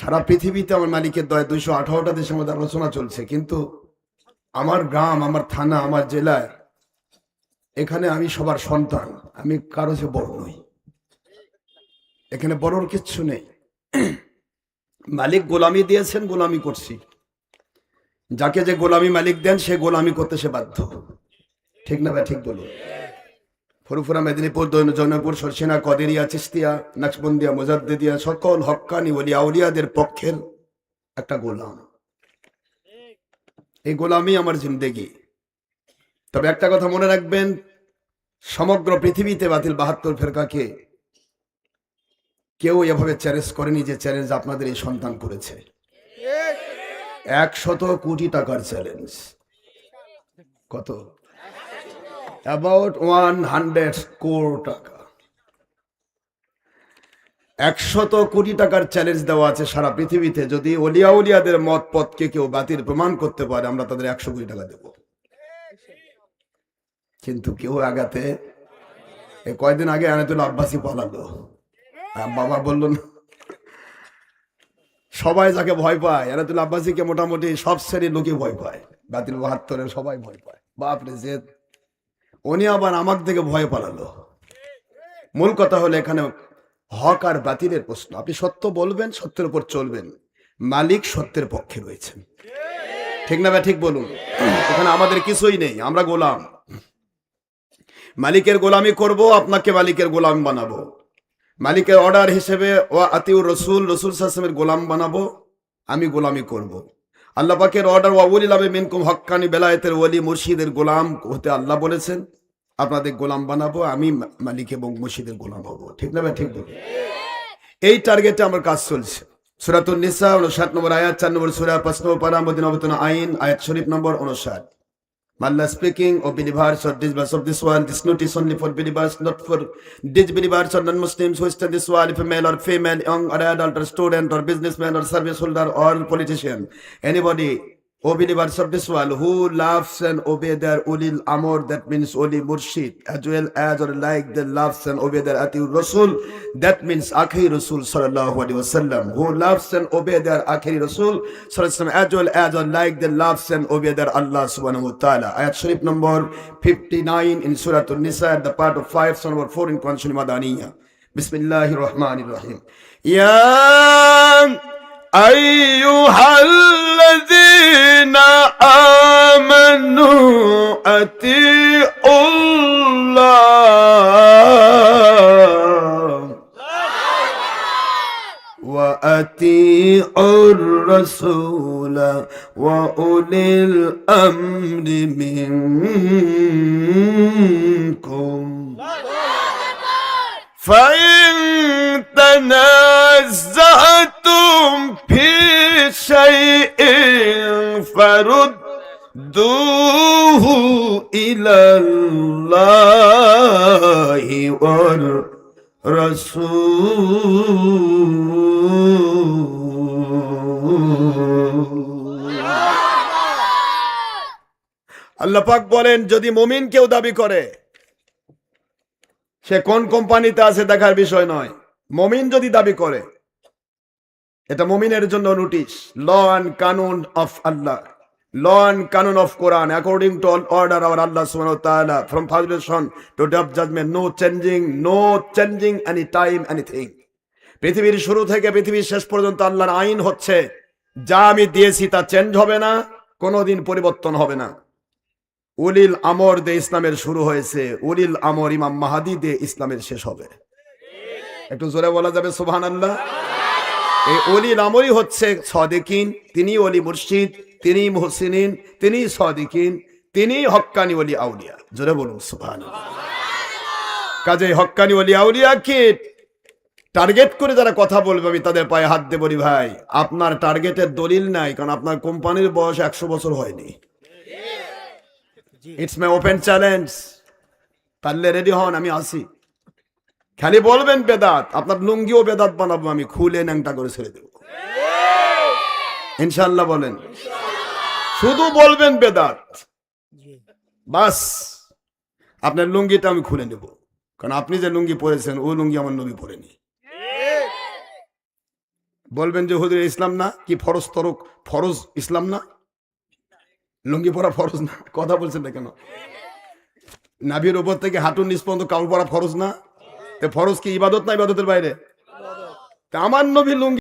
সারা পৃথিবীতে আমার মালিকের দয়া দুইশো আঠারোটা দেশের মধ্যে আলোচনা চলছে, কিন্তু আমার গ্রাম, আমার থানা, আমার জেলায় এখানে আমি সবার সন্তান, আমি কারও যে বড় নই। এখানে বড়র কিচ্ছু নেই। মালিক গোলামি দিয়েছেন, গোলামি করছি। যাকে যে গোলামি মালিক দেন, সে গোলামি করতে সে বাধ্য। ঠিক না ভাই, ঠিক বলুন। ফুরফুরা, মেদিনীপুর দৈন- জৌনপুর সরসিনা, কদেরিয়া, চিস্তিয়া নাকশবন্দিয়া মুজাদ্দিদিয়া, সকল হক্কানি ওলি আউলিয়াদের পক্ষের একটা গোলাম। এই গোলামি আমার জিন্দেগি। তবে একটা কথা মনে রাখবেন, সমগ্র পৃথিবীতে বাতিল বাহাত্তর ফেরকাকে কেউ এভাবে চ্যালেঞ্জ করেনি যে চ্যালেঞ্জ আপনাদের এই সন্তান করেছে। একশত কোটি টাকার চ্যালেঞ্জ। কত? অ্যাবাউট ওয়ান হান্ড্রেড কোর টাকা। একশত কোটি টাকার চ্যালেঞ্জ দেওয়া আছে সারা পৃথিবীতে। যদি অলিয়া উলিয়াদের মত পথকে কেউ বাতিল প্রমাণ করতে পারে, আমরা তাদের একশো কোটি টাকা দেব। কিন্তু কেউ আগাতে কয়দিন আগে আনাতুল আব্বাসি পালালো। বাবা বলল না। সবাই যাকে ভয় পায়, আনাতুল আব্বাসিকে মোটামুটি সব শ্রেণির লোকে ভয় পায়। বাতিল বাহাত্তরের সবাই ভয় পায়। বাপরে, যে উনি আবার আমার থেকে ভয় পালালো। মূল কথা হলো এখানে হক আর বাতিলের প্রশ্ন। আপনি সত্য বলবেন, সত্যের উপর চলবেন। মালিক সত্যের পক্ষে রয়েছেন। ঠিক না ঠিক বলুন। এখানে আমাদের কিছুই নেই, আমরা গোলাম। মালিকের গোলামি করব, আপনাকে মালিকের গোলাম বানাবো। মালিকের অর্ডার হিসেবে ও আতিউর রসুল রসুল সাসমের গোলাম বানাবো, আমি গোলামি করব। আল্লাহ পাকের অর্ডার ওলি আবে মিনকুম হক্কানি বেলায়েতের ওলি মুর্শিদের গোলাম হতে আল্লাহ বলেছেন, আপনাদের গোলাম বানাবো, আমি মালিক এবং মুর্শিদের গোলাম হব। ঠিক না ঠিক বলুন। এই টার্গেটে আমার কাজ চলছে। সুরাতুল নিসা, উনষাট নম্বর আয়াত, চার নম্বর সুরা, পাঁচ নম্বর পারা মদিন আইন, আয়াত শরীফ নম্বর উনষাট। Allah speaking of believers or disbelievers of this one, this notice only for believers, not for disbelievers or non-Muslims who stand this world, if a male or female, young or adult or student or businessman or service holder or politician, anybody, Universe of this world, who loves and obey their ulil amor, that means only murshid, as well as or like the loves and obey their ati rasul, that means akhi rasul sallallahu alaihi wasallam, who loves and obey their akhi rasul sallallahu as well as or like the loves and obey their Allah subhanahu wa ta'ala. Ayat Sharif number 59 in Surah An-Nisa, the part of five 5, number four in Quran Madaniya. Bismillahir Rahmanir Rahim. Ya ayyuhal أطيعوا الله وأطيعوا الرسول وأولي الأمر منكم. فإن تنازعتم في شيء فردوه দুহু ইলাল্লাহি ওয়ার আল্লাহ পাক বলেন, যদি মুমিন কেউ দাবি করে, সে কোন কোম্পানিতে আছে দেখার বিষয় নয়। মমিন যদি দাবি করে, এটা মমিনের জন্য নোটিশ, ল অ্যান্ড কানুন of Allah. Of Quran according to all order our Allah সুবহানাহু ওয়া তাআলা from foundation to day of judgement no changing no changing any time anything পৃথিবীর শুরু থেকে পৃথিবীর শেষ পর্যন্ত আল্লাহর আইন হচ্ছে, যা আমি দিয়েছি তা চেঞ্জ হবে না, কোনোদিন পরিবর্তন হবে না। উলিল আমর দে ইসলামের শুরু হয়েছে, উলিল আমর ইমাম মাহাদি দে ইসলামের শেষ হবে। একটু জোরে বলা যাবে সুবহান আল্লাহ এই অলিল আমরই হচ্ছে সদিকিন, তিনি অলি মুর্শিদ তিনি মুহসিনিন তিনি সদিকিন তিনি হক্কানি অলি আউলিয়া। জোরে বলুন সুবহান কাজে হক্কানি অলি আউলিয়া কি? টার্গেট করে যারা কথা বলবে আমি তাদের পায়ে হাত দিয়ে বলি ভাই। আপনার টার্গেটের দলিল নাই কারণ আপনার কোম্পানির বয়স একশো বছর হয়নি। ইটস মাই ওপেন চ্যালেঞ্জ পারলে রেডি হন আমি আসি। খালি বলবেন বেদাত আপনার লুঙ্গিও বেদাত বানাবো আমি খুলে ন্যাংটা করে ছেড়ে দেবো। ইনশাল্লাহ বলেন। শুধু বলবেন বেদাত। বাস আপনার লুঙ্গিটা আমি খুলে নেব। কারণ আপনি যে লুঙ্গি পরেছেন ও লুঙ্গি আমার নবী পরেনি। বলবেন যে হুজুর ইসলাম না? কি ফরজ তরক? ফরজ ইসলাম না? লুঙ্গি পরা ফরজ না? কথা বলছেন না কেন? নাভির উপর থেকে হাঁটুর নিচ পর্যন্ত কাপড় পরা ফরজ না? ফরজ কি ইবাদত না ইবাদতের বাইরে? তা আমার নবী লুঙ্গি